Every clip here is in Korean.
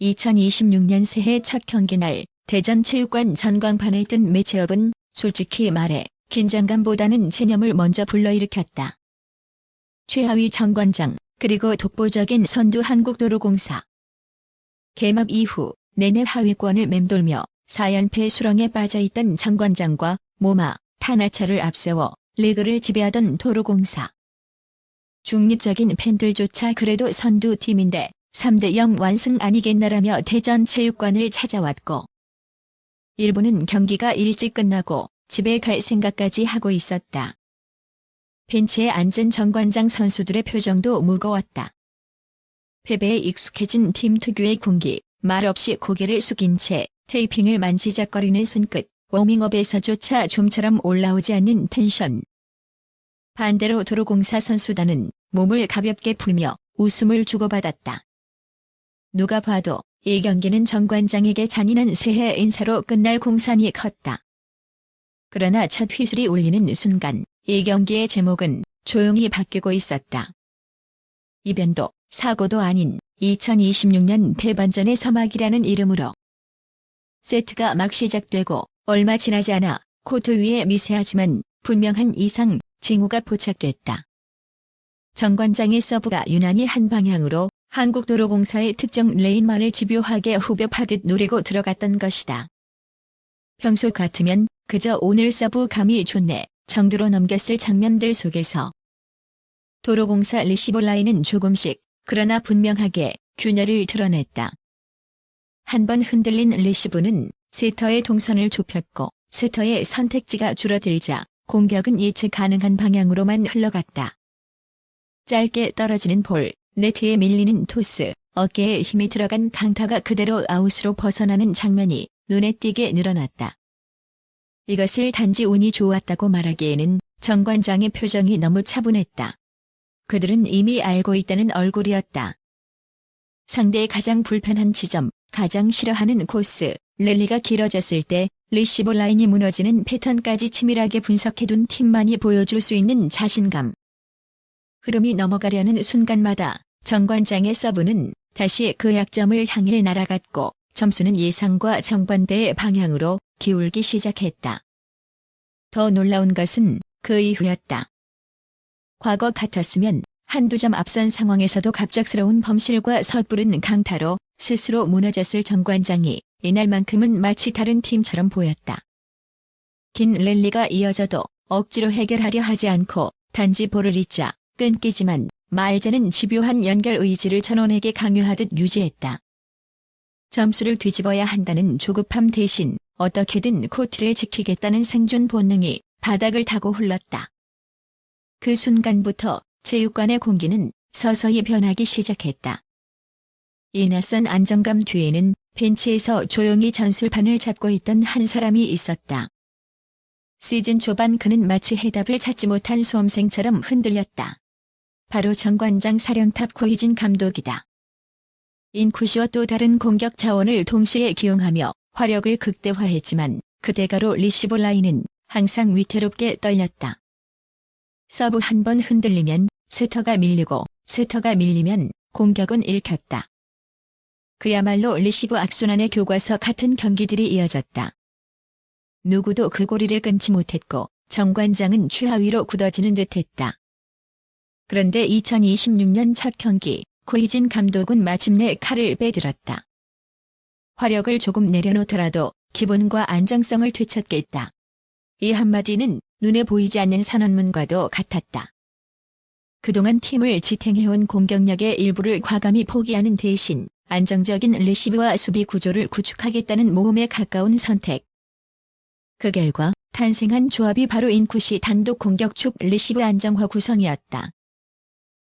2026년 새해 첫 경기 날 대전 체육관 전광판에 뜬 매체업은 솔직히 말해 긴장감보다는 체념을 먼저 불러일으켰다. 최하위 정관장 그리고 독보적인 선두 한국도로공사. 개막 이후 내내 하위권을 맴돌며 4연패 수렁에 빠져있던 정관장과 모마, 탄하차를 앞세워 리그를 지배하던 도로공사. 중립적인 팬들조차 그래도 선두 팀인데 3대 0 완승 아니겠나라며 대전 체육관을 찾아왔고 일부는 경기가 일찍 끝나고 집에 갈 생각까지 하고 있었다. 벤치에 앉은 정관장 선수들의 표정도 무거웠다. 패배에 익숙해진 팀 특유의 군기, 말없이 고개를 숙인 채 테이핑을 만지작거리는 손끝, 워밍업에서조차 좀처럼 올라오지 않는 텐션. 반대로 도로공사 선수단은 몸을 가볍게 풀며 웃음을 주고받았다. 누가 봐도 이 경기는 정관장에게 잔인한 새해 인사로 끝날 공산이 컸다. 그러나 첫 휘슬이 울리는 순간 이 경기의 제목은 조용히 바뀌고 있었다. 이변도 사고도 아닌 2026년 대반전의 서막이라는 이름으로 세트가 막 시작되고 얼마 지나지 않아 코트 위에 미세하지만 분명한 이상 징후가 포착됐다. 정관장의 서브가 유난히 한 방향으로 한국도로공사의 특정 레인만을 집요하게 후벼파듯 노리고 들어갔던 것이다. 평소 같으면 그저 오늘 서브 감이 좋네 정도로 넘겼을 장면들 속에서 도로공사 리시버 라인은 조금씩 그러나 분명하게 균열을 드러냈다. 한 번 흔들린 리시브는 세터의 동선을 좁혔고 세터의 선택지가 줄어들자 공격은 예측 가능한 방향으로만 흘러갔다. 짧게 떨어지는 볼, 네트에 밀리는 토스, 어깨에 힘이 들어간 강타가 그대로 아웃으로 벗어나는 장면이 눈에 띄게 늘어났다. 이것을 단지 운이 좋았다고 말하기에는 정관장의 표정이 너무 차분했다. 그들은 이미 알고 있다는 얼굴이었다. 상대의 가장 불편한 지점, 가장 싫어하는 코스, 랠리가 길어졌을 때 리시버 라인이 무너지는 패턴까지 치밀하게 분석해둔 팀만이 보여줄 수 있는 자신감. 흐름이 넘어가려는 순간마다 정관장의 서브는 다시 그 약점을 향해 날아갔고 점수는 예상과 정반대의 방향으로 기울기 시작했다. 더 놀라운 것은 그 이후였다. 과거 같았으면 한두 점 앞선 상황에서도 갑작스러운 범실과 섣부른 강타로 스스로 무너졌을 정관장이 이날만큼은 마치 다른 팀처럼 보였다. 긴 랠리가 이어져도 억지로 해결하려 하지 않고 단지 볼을 잇자 끊기지만 말자는 집요한 연결 의지를 전원에게 강요하듯 유지했다. 점수를 뒤집어야 한다는 조급함 대신 어떻게든 코트를 지키겠다는 생존 본능이 바닥을 타고 흘렀다. 그 순간부터 체육관의 공기는 서서히 변하기 시작했다. 이 낯선 안정감 뒤에는 벤치에서 조용히 전술판을 잡고 있던 한 사람이 있었다. 시즌 초반 그는 마치 해답을 찾지 못한 수험생처럼 흔들렸다. 바로 정관장 사령탑 고희진 감독이다. 인쿠시와 또 다른 공격 자원을 동시에 기용하며 화력을 극대화했지만 그 대가로 리시브 라인은 항상 위태롭게 떨렸다. 서브 한 번 흔들리면 세터가 밀리고 세터가 밀리면 공격은 읽혔다. 그야말로 리시브 악순환의 교과서 같은 경기들이 이어졌다. 누구도 그 고리를 끊지 못했고 정관장은 최하위로 굳어지는 듯했다. 그런데 2026년 첫 경기 고희진 감독은 마침내 칼을 빼들었다. 화력을 조금 내려놓더라도 기본과 안정성을 되찾겠다. 이 한마디는 눈에 보이지 않는 선언문과도 같았다. 그동안 팀을 지탱해온 공격력의 일부를 과감히 포기하는 대신 안정적인 리시브와 수비 구조를 구축하겠다는 모험에 가까운 선택. 그 결과 탄생한 조합이 바로 인쿠시 단독 공격축 리시브 안정화 구성이었다.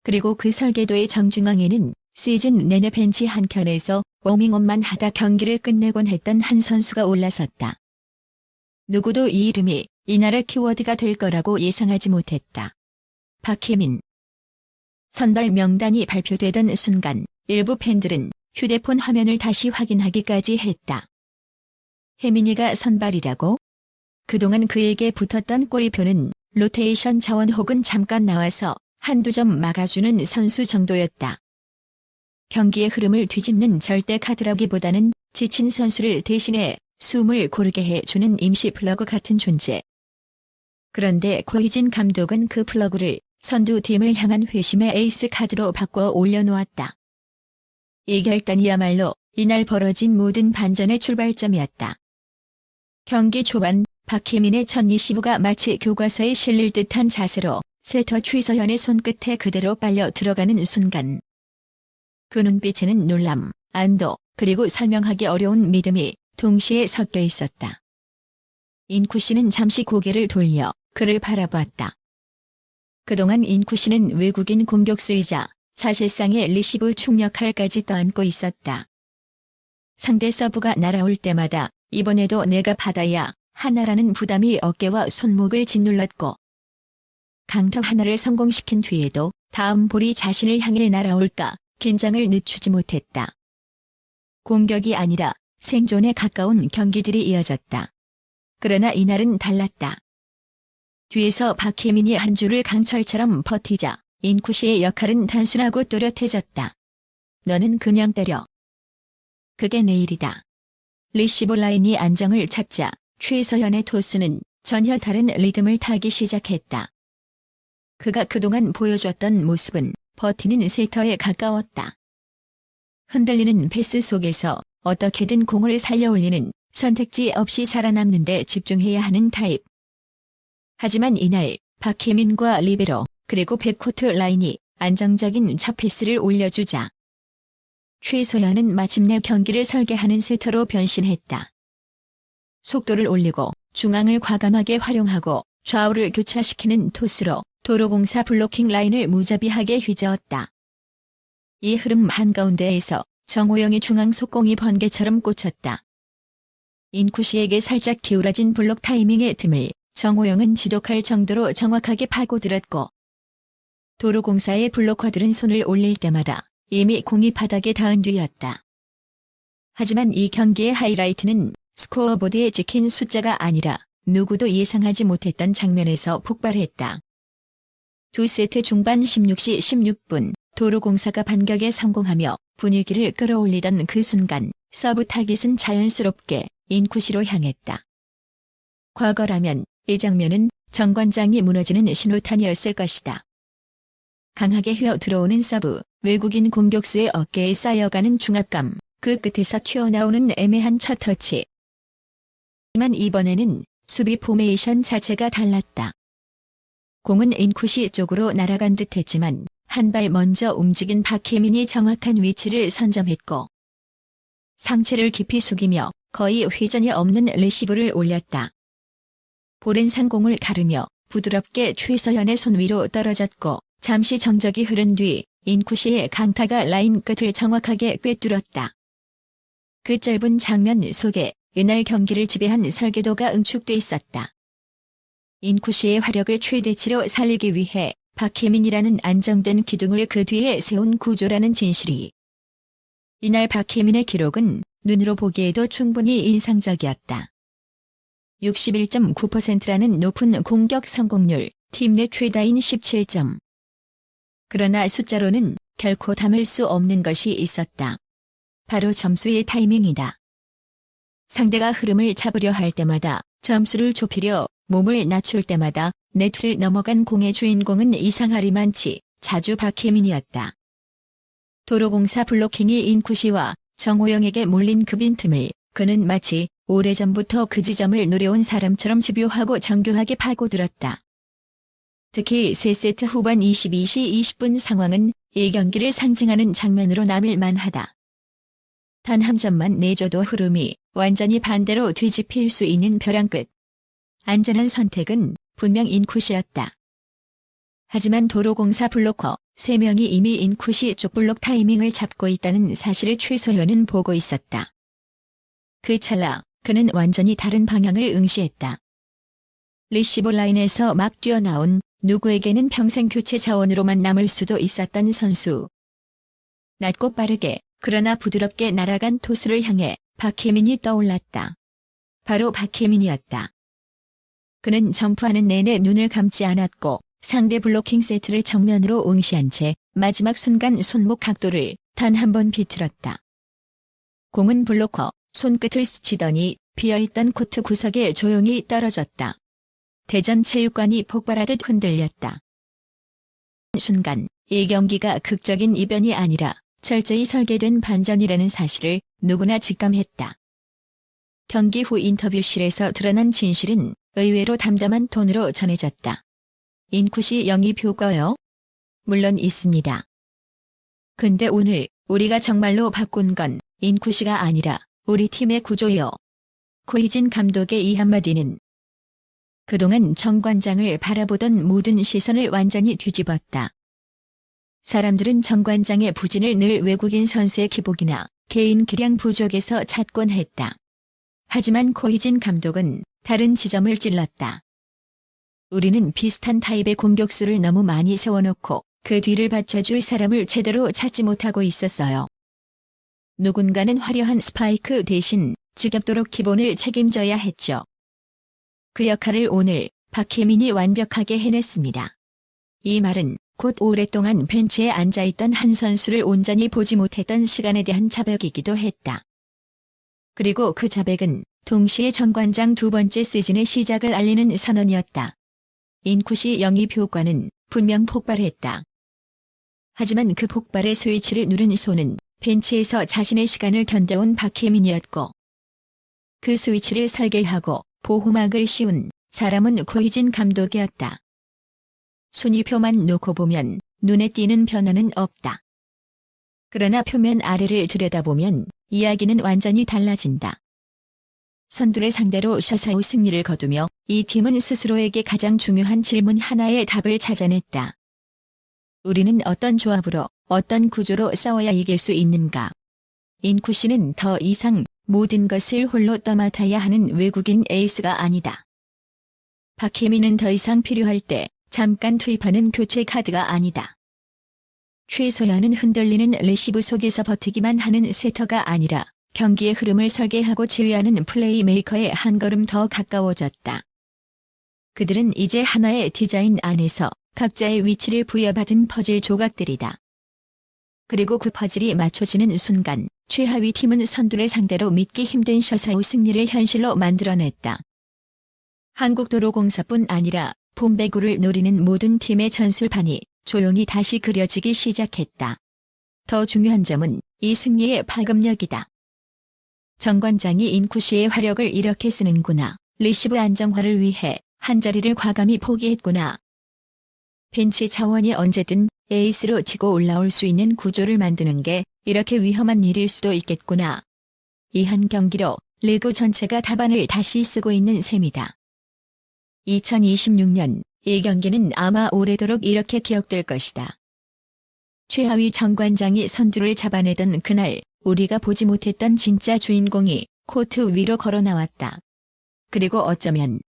그리고 그 설계도의 정중앙에는 시즌 내내 벤치 한켠에서 워밍업만 하다 경기를 끝내곤 했던 한 선수가 올라섰다. 누구도 이 이름이 이날의 키워드가 될 거라고 예상하지 못했다. 박혜민 선발 명단이 발표되던 순간 일부 팬들은 휴대폰 화면을 다시 확인하기까지 했다. 혜민이가 선발이라고? 그동안 그에게 붙었던 꼬리표는 로테이션 자원 혹은 잠깐 나와서 한두 점 막아주는 선수 정도였다. 경기의 흐름을 뒤집는 절대 카드라기보다는 지친 선수를 대신해 숨을 고르게 해주는 임시 플러그 같은 존재. 그런데 고희진 감독은 그 플러그를 선두팀을 향한 회심의 에이스 카드로 바꿔 올려놓았다. 이 결단이야말로 이날 벌어진 모든 반전의 출발점이었다. 경기 초반 박혜민의 첫 리시브가 마치 교과서에 실릴 듯한 자세로 세터 최서현의 손끝에 그대로 빨려 들어가는 순간 그 눈빛에는 놀람, 안도, 그리고 설명하기 어려운 믿음이 동시에 섞여 있었다. 인쿠 씨는 잠시 고개를 돌려 그를 바라보았다. 그동안 인쿠 씨는 외국인 공격수이자 사실상의 리시브 충 역할까지 떠안고 있었다. 상대 서브가 날아올 때마다 이번에도 내가 받아야 하나라는 부담이 어깨와 손목을 짓눌렀고 강타 하나를 성공시킨 뒤에도 다음 볼이 자신을 향해 날아올까 긴장을 늦추지 못했다. 공격이 아니라 생존에 가까운 경기들이 이어졌다. 그러나 이날은 달랐다. 뒤에서 박혜민이 한 줄을 강철처럼 버티자 인쿠시의 역할은 단순하고 또렷해졌다. 너는 그냥 때려. 그게 내일이다. 리시브 라인이 안정을 찾자 최서현의 토스는 전혀 다른 리듬을 타기 시작했다. 그가 그동안 보여줬던 모습은 버티는 세터에 가까웠다. 흔들리는 패스 속에서 어떻게든 공을 살려올리는 선택지 없이 살아남는 데 집중해야 하는 타입. 하지만 이날 박혜민과 리베로 그리고 백코트 라인이 안정적인 첫 패스를 올려주자. 최소연은 마침내 경기를 설계하는 세터로 변신했다. 속도를 올리고 중앙을 과감하게 활용하고 좌우를 교차시키는 토스로 도로공사 블로킹 라인을 무자비하게 휘저었다. 이 흐름 한가운데에서 정호영의 중앙 속공이 번개처럼 꽂혔다. 인쿠시에게 살짝 기울어진 블록 타이밍의 틈을 정호영은 지독할 정도로 정확하게 파고들었고 도로공사의 블로커들은 손을 올릴 때마다 이미 공이 바닥에 닿은 뒤였다. 하지만 이 경기의 하이라이트는 스코어보드에 찍힌 숫자가 아니라 누구도 예상하지 못했던 장면에서 폭발했다. 두 세트 중반 16시 16분 도로공사가 반격에 성공하며 분위기를 끌어올리던 그 순간 서브 타깃은 자연스럽게 인쿠시로 향했다. 과거라면 이 장면은 정관장이 무너지는 신호탄이었을 것이다. 강하게 휘어 들어오는 서브, 외국인 공격수의 어깨에 쌓여가는 중압감, 그 끝에서 튀어나오는 애매한 첫 터치. 하지만 이번에는 수비 포메이션 자체가 달랐다. 공은 인쿠시 쪽으로 날아간 듯 했지만 한 발 먼저 움직인 박혜민이 정확한 위치를 선점했고 상체를 깊이 숙이며 거의 회전이 없는 레시브를 올렸다. 볼은 상공을 가르며 부드럽게 최서현의 손 위로 떨어졌고 잠시 정적이 흐른 뒤 인쿠시의 강타가 라인 끝을 정확하게 꿰뚫었다. 그 짧은 장면 속에 이날 경기를 지배한 설계도가 응축돼 있었다. 인쿠시의 화력을 최대치로 살리기 위해 박혜민이라는 안정된 기둥을 그 뒤에 세운 구조라는 진실이. 이날 박혜민의 기록은 눈으로 보기에도 충분히 인상적이었다. 61.9%라는 높은 공격 성공률, 팀 내 최다인 17점. 그러나 숫자로는 결코 담을 수 없는 것이 있었다. 바로 점수의 타이밍이다. 상대가 흐름을 잡으려 할 때마다 점수를 좁히려 몸을 낮출 때마다 네트를 넘어간 공의 주인공은 이상하리만치 자주 박혜민이었다. 도로공사 블로킹이 인쿠시와 정호영에게 몰린 그 빈틈을 그는 마치 오래전부터 그 지점을 누려온 사람처럼 집요하고 정교하게 파고들었다. 특히 3세트 후반 22시 20분 상황은 이 경기를 상징하는 장면으로 남을 만하다. 단 한 점만 내줘도 흐름이 완전히 반대로 뒤집힐 수 있는 벼랑 끝. 안전한 선택은 분명 인쿠시였다. 하지만 도로공사 블로커 3명이 이미 인쿠시 쪽 블록 타이밍을 잡고 있다는 사실을 최서현은 보고 있었다. 그 찰나 그는 완전히 다른 방향을 응시했다. 리시브 라인에서 막 뛰어나온 누구에게는 평생 교체 자원으로만 남을 수도 있었던 선수. 낮고 빠르게 그러나 부드럽게 날아간 토스를 향해 박혜민이 떠올랐다. 바로 박혜민이었다. 그는 점프하는 내내 눈을 감지 않았고 상대 블로킹 세트를 정면으로 응시한 채 마지막 순간 손목 각도를 단 한 번 비틀었다. 공은 블로커 손끝을 스치더니 비어있던 코트 구석에 조용히 떨어졌다. 대전 체육관이 폭발하듯 흔들렸다. 순간 이 경기가 극적인 이변이 아니라 철저히 설계된 반전이라는 사실을 누구나 직감했다. 경기 후 인터뷰실에서 드러난 진실은 의외로 담담한 톤으로 전해졌다. 인쿠시 영입 효과요? 물론 있습니다. 근데 오늘 우리가 정말로 바꾼 건 인쿠시가 아니라 우리 팀의 구조요. 코이진 감독의 이 한마디는 그동안 정관장을 바라보던 모든 시선을 완전히 뒤집었다. 사람들은 정관장의 부진을 늘 외국인 선수의 기복이나 개인 기량 부족에서 찾곤 했다. 하지만 코이진 감독은 다른 지점을 찔렀다. 우리는 비슷한 타입의 공격수를 너무 많이 세워놓고 그 뒤를 받쳐줄 사람을 제대로 찾지 못하고 있었어요. 누군가는 화려한 스파이크 대신 지겹도록 기본을 책임져야 했죠. 그 역할을 오늘 박혜민이 완벽하게 해냈습니다. 이 말은 곧 오랫동안 벤치에 앉아있던 한 선수를 온전히 보지 못했던 시간에 대한 자백이기도 했다. 그리고 그 자백은 동시에 정관장 두 번째 시즌의 시작을 알리는 선언이었다. 인쿠시 영입 효과는 분명 폭발했다. 하지만 그 폭발의 스위치를 누른 손은 벤치에서 자신의 시간을 견뎌온 박혜민이었고 그 스위치를 설계하고 보호막을 씌운 사람은 고희진 감독이었다. 순위표만 놓고 보면 눈에 띄는 변화는 없다. 그러나 표면 아래를 들여다보면 이야기는 완전히 달라진다. 선두를 상대로 샤사우 승리를 거두며 이 팀은 스스로에게 가장 중요한 질문 하나의 답을 찾아냈다. 우리는 어떤 조합으로 어떤 구조로 싸워야 이길 수 있는가? 인쿠시는 더 이상 모든 것을 홀로 떠맡아야 하는 외국인 에이스가 아니다. 박혜민은 더 이상 필요할 때 잠깐 투입하는 교체 카드가 아니다. 최소한은 흔들리는 레시브 속에서 버티기만 하는 세터가 아니라 경기의 흐름을 설계하고 지휘하는 플레이메이커에 한 걸음 더 가까워졌다. 그들은 이제 하나의 디자인 안에서 각자의 위치를 부여받은 퍼즐 조각들이다. 그리고 그 퍼즐이 맞춰지는 순간 최하위 팀은 선두를 상대로 믿기 힘든 셔사우 승리를 현실로 만들어냈다. 한국도로공사뿐 아니라 봄배구를 노리는 모든 팀의 전술판이 조용히 다시 그려지기 시작했다. 더 중요한 점은 이 승리의 파급력이다. 정관장이 인쿠시의 화력을 이렇게 쓰는구나. 리시브 안정화를 위해 한 자리를 과감히 포기했구나. 벤치 차원이 언제든 에이스로 치고 올라올 수 있는 구조를 만드는 게 이렇게 위험한 일일 수도 있겠구나. 이 한 경기로 리그 전체가 답안을 다시 쓰고 있는 셈이다. 2026년 이 경기는 아마 오래도록 이렇게 기억될 것이다. 최하위 정관장이 선두를 잡아내던 그날 우리가 보지 못했던 진짜 주인공이 코트 위로 걸어 나왔다. 그리고 어쩌면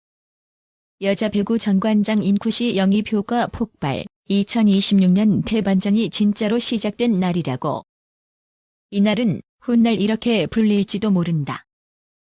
여자 배구 정관장 인쿠시 영입 효과 폭발 2026년 대반전이 진짜로 시작된 날이라고. 이날은 훗날 이렇게 불릴지도 모른다.